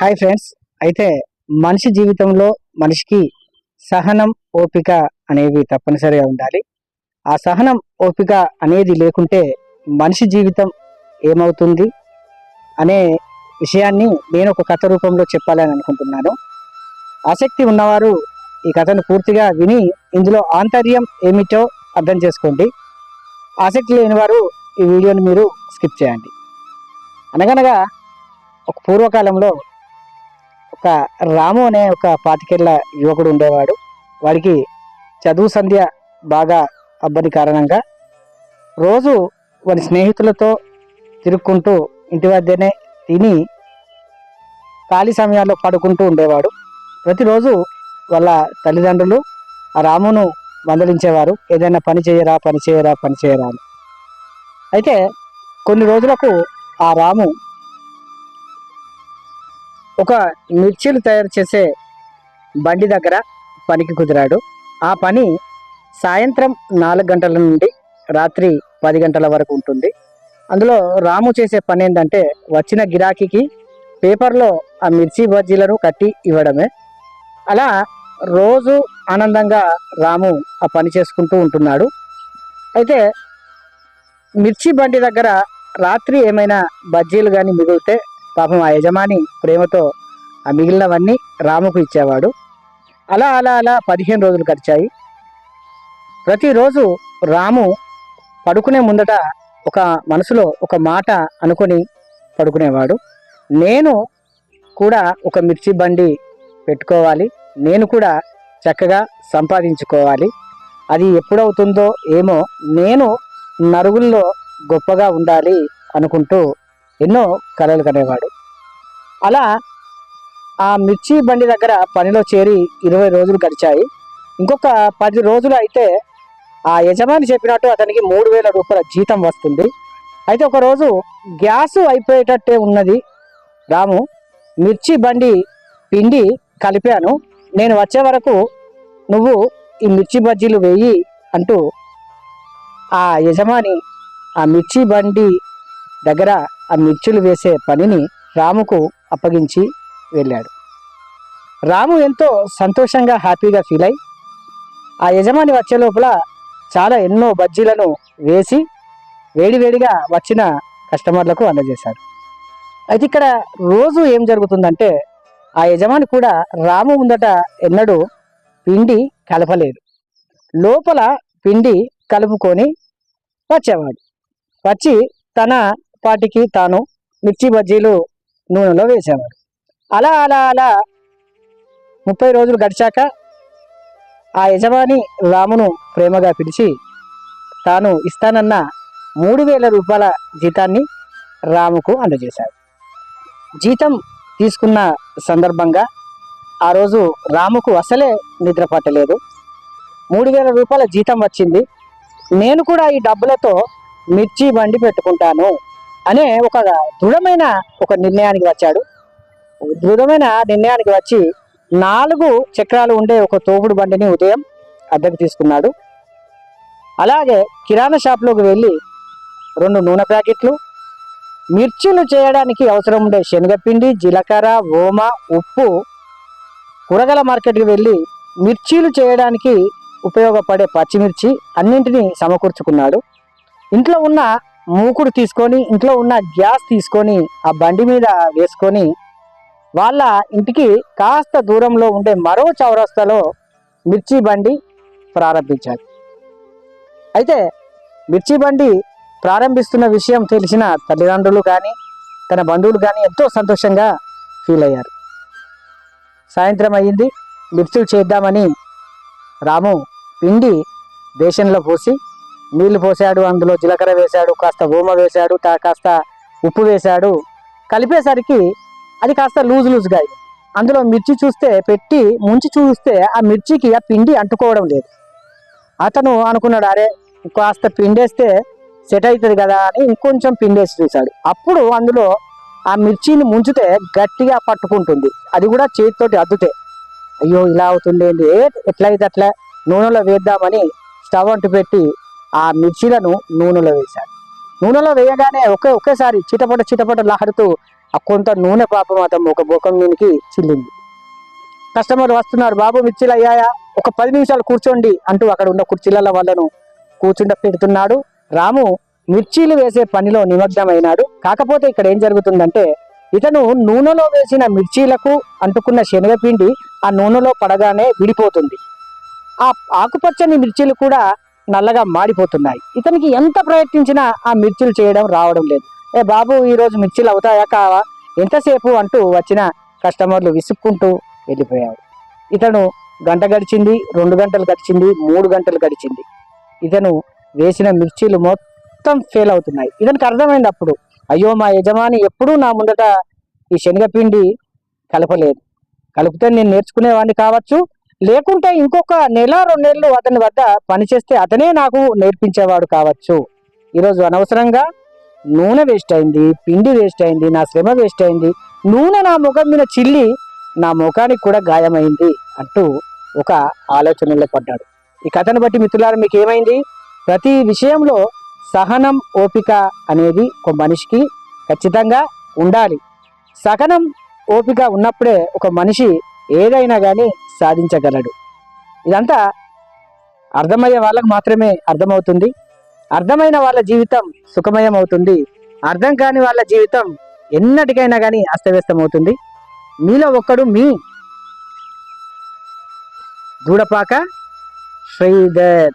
Hi friends. అయితే మనిషి జీవితంలో మనిషికి సహనం ఓపిక అనేవి తప్పనిసరిగా ఉండాలి. ఆ సహనం ఓపిక అనేది లేకుంటే మనిషి జీవితం ఏమవుతుంది అనే విషయాన్ని నేను ఒక కథ రూపంలో చెప్పాలని అనుకుంటున్నాను. ఆసక్తి ఉన్నవారు ఈ కథను పూర్తిగా విని ఇందులో ఆంతర్యం ఏమిటో అర్థం చేసుకోండి. ఆసక్తి లేని వారు ఈ వీడియోని మీరు స్కిప్ చేయండి. అనగనగా ఒక పూర్వకాలంలో ఒక రాము అనే ఒక పాతికేళ్ళ యువకుడు ఉండేవాడు. వాడికి చదువు సంధ్య బాగా అబ్బని కారణంగా రోజు వారి స్నేహితులతో తిరుక్కుంటూ ఇంటి వద్దనే తిని ఖాళీ సమయాల్లో పడుకుంటూ ఉండేవాడు. ప్రతిరోజు వాళ్ళ తల్లిదండ్రులు ఆ రామును మందలించేవారు. ఏదైనా పని చేయరా పని చేయరా పని చేయరా అని. అయితే కొన్ని రోజులకు ఆ రాము ఒక మిర్చీలు తయారు చేసే బండి దగ్గర పనికి కుదిరాడు. ఆ పని సాయంత్రం నాలుగు గంటల నుండి రాత్రి పది గంటల వరకు ఉంటుంది. అందులో రాము చేసే పని ఏంటంటే వచ్చిన గిరాకీకి పేపర్లో ఆ మిర్చి బజ్జీలను కట్టి ఇవ్వడమే. అలా రోజు ఆనందంగా రాము ఆ పని చేసుకుంటూ ఉంటున్నాడు. అయితే మిర్చి బండి దగ్గర రాత్రి ఏమైనా బజ్జీలు కానీ మిగిలితే పాపం ఆ యజమాని ప్రేమతో ఆ మిగిలినవన్నీ రాముకు ఇచ్చేవాడు. అలా అలా అలా పదిహేను రోజులు గడిచాయి. ప్రతిరోజు రాము పడుకునే ముందట ఒక మనసులో ఒక మాట అనుకొని పడుకునేవాడు. నేను కూడా ఒక మిర్చి బండి పెట్టుకోవాలి. నేను కూడా చక్కగా సంపాదించుకోవాలి. అది ఎప్పుడవుతుందో ఏమో నేను నరుగుల్లో గొప్పగా ఉండాలి అనుకుంటూ ఎన్నో కలలు కనేవాడు. అలా ఆ మిర్చి బండి దగ్గర పనిలో చేరి ఇరవై రోజులు గడిచాయి. ఇంకొక పది రోజులు అయితే ఆ యజమాని చెప్పినట్టు అతనికి మూడు వేల రూపాయల జీతం వస్తుంది. అయితే ఒకరోజు గ్యాసు గ్యాస్ అయిపోయేటట్టే ఉన్నది. రాము మిర్చి బండి పిండి కలిపాను. నేను వచ్చే వరకు నువ్వు ఈ మిర్చి బజ్జీలు వేయి అంటూ ఆ యజమాని ఆ మిర్చి బండి దగ్గర ఆ మిర్చులు వేసే పనిని రాముకు అప్పగించి వెళ్ళాడు. రాము ఎంతో సంతోషంగా హ్యాపీగా ఫీల్ అయి ఆ యజమాని వచ్చే లోపల చాలా ఎన్నో బజ్జీలను వేసి వేడివేడిగా వచ్చిన కస్టమర్లకు అందజేశాడు. అయితే ఇక్కడ రోజు ఏం జరుగుతుందంటే ఆ యజమాని కూడా రాము ముందట ఎన్నడూ పిండి కలపలేదు. లోపల పిండి కలుపుకొని వచ్చేవాడు. వచ్చి తన పాటికి తాను మిర్చి బజ్జీలు నూనెలో వేసేవాడు. అలా అలా అలా ముప్పై రోజులు గడిచాక ఆ యజమాని రామును ప్రేమగా పిలిచి తాను ఇస్తానన్న మూడు వేల రూపాయల జీతాన్ని రాముకు అందజేశాడు. జీతం తీసుకున్న సందర్భంగా ఆ రోజు రాముకు అసలే నిద్ర పట్టలేదు మూడు వేల రూపాయల జీతం వచ్చింది. నేను కూడా ఈ డబ్బులతో మిర్చి బండి పెట్టుకుంటాను. అనే ఒక దృఢమైన ఒక నిర్ణయానికి వచ్చాడు. దృఢమైన నిర్ణయానికి వచ్చి నాలుగు చక్రాలు ఉండే ఒక తోపుడు బండిని ఉదయం అద్దెకు తీసుకున్నాడు. అలాగే కిరాణా షాప్లోకి వెళ్ళి రెండు నూనె ప్యాకెట్లు మిర్చిలు చేయడానికి అవసరం ఉండే శనగపిండి జీలకర్ర ఓమ ఉప్పు కూరగాయల మార్కెట్కి వెళ్ళి మిర్చీలు చేయడానికి ఉపయోగపడే పచ్చిమిర్చి అన్నింటినీ సమకూర్చుకున్నాడు. ఇంట్లో ఉన్న మూకుడు తీసుకొని ఇంట్లో ఉన్న గ్యాస్ తీసుకొని ఆ బండి మీద వేసుకొని వాళ్ళ ఇంటికి కాస్త దూరంలో ఉండే మరో చౌరస్తాలో మిర్చి బండి ప్రారంభించారు. అయితే మిర్చి బండి ప్రారంభిస్తున్న విషయం తెలిసిన తల్లిదండ్రులు కానీ తన బంధువులు కానీ ఎంతో సంతోషంగా ఫీల్ అయ్యారు. సాయంత్రం అయ్యింది మిర్చులు చేద్దామని రాము పిండి దేశంలో పోసి నీళ్ళు పోసాడు అందులో జీలకర్ర వేశాడు కాస్త ఓమ వేశాడు కాస్త ఉప్పు వేశాడు కలిపేసరికి అది కాస్త లూజ్ లూజ్గా అయింది. అందులో మిర్చి చూస్తే పెట్టి ముంచి చూస్తే ఆ మిర్చికి ఆ పిండి అంటుకోవడం లేదు. అతను అనుకున్నాడు అరే కాస్త పిండేస్తే సెట్ అవుతుంది కదా అని ఇంకొంచెం పిండేసి చూశాడు. అప్పుడు అందులో ఆ మిర్చిని ముంచితే గట్టిగా పట్టుకుంటుంది. అది కూడా చేతితోటి అద్దుతే. అయ్యో ఇలా అవుతుంది ఏంటి ఎట్లయితే అట్లా నూనెలో వేద్దామని స్టవ్ అంటు పెట్టి ఆ మిర్చీలను నూనెలో వేశాడు నూనెలో వేయగానే ఒకే ఒకేసారి చిటపట చిటపట లాడుతూ ఆ కొంత నూనె పాపం అతను ఒక బొకం మీదకి చిల్లింది. కస్టమర్ వస్తున్నారు బాబు మిర్చీలు అయ్యాయా? ఒక పది నిమిషాలు కూర్చోండి అంటూ అక్కడ ఉన్న కుర్చీల వాళ్ళను కూర్చుండ పెడుతున్నాడు. రాము మిర్చీలు వేసే పనిలో నిమగ్నమైనాడు. కాకపోతే ఇక్కడ ఏం జరుగుతుందంటే ఇతను నూనెలో వేసిన మిర్చీలకు అంటుకున్న శనగపిండి ఆ నూనెలో పడగానే విడిపోతుంది. ఆ ఆకుపచ్చని మిర్చీలు కూడా నల్లగా మాడిపోతున్నాయి. ఇతనికి ఎంత ప్రయత్నించినా ఆ మిర్చీలు చేయడం రావడం లేదు. ఏ బాబు ఈ రోజు అవుతాయా కావా? ఎంతసేపు అంటూ వచ్చిన కస్టమర్లు విసుక్కుంటూ వెళ్ళిపోయాడు ఇతను గంట గడిచింది రెండు గంటలు గడిచింది మూడు గంటలు గడిచింది. ఇతను వేసిన మిర్చీలు మొత్తం ఫెయిల్ అవుతున్నాయి. ఇతనికి అర్థమైంది అప్పుడు అయ్యో మా యజమాని ఎప్పుడూ నా ముందట ఈ శనగపిండి కలపలేదు. కలిపితే నేను నేర్చుకునేవాడిని కావచ్చు లేకుంటే ఇంకొక నెల రెండు నెలలు అతని వద్ద పనిచేస్తే అతనే నాకు నేర్పించేవాడు కావచ్చు. ఈరోజు అనవసరంగా నూనె వేస్ట్ అయింది పిండి వేస్ట్ అయింది నా శ్రమ వేస్ట్ అయింది. నూనె నా ముఖం మీద చిల్లి నా ముఖానికి కూడా గాయమైంది అంటూ ఒక ఆలోచనలో పడ్డాడు. ఈ కథను బట్టి మిత్రులారు మీకు ఏమైంది ప్రతి విషయంలో సహనం ఓపిక అనేది ఒక మనిషికి ఖచ్చితంగా ఉండాలి. సహనం ఓపిక ఉన్నప్పుడే ఒక మనిషి ఏదైనా కానీ సాధించగలడు. ఇదంతా అర్థమయ్యే వాళ్ళకు మాత్రమే అర్థమవుతుంది. అర్థమైన వాళ్ళ జీవితం సుఖమయం అవుతుంది అర్థం కాని వాళ్ళ జీవితం ఎన్నటికైనా కానీ అస్తవ్యస్తం అవుతుంది మీలో ఒక్కడు మీ దూడపాక శ్రీధర్.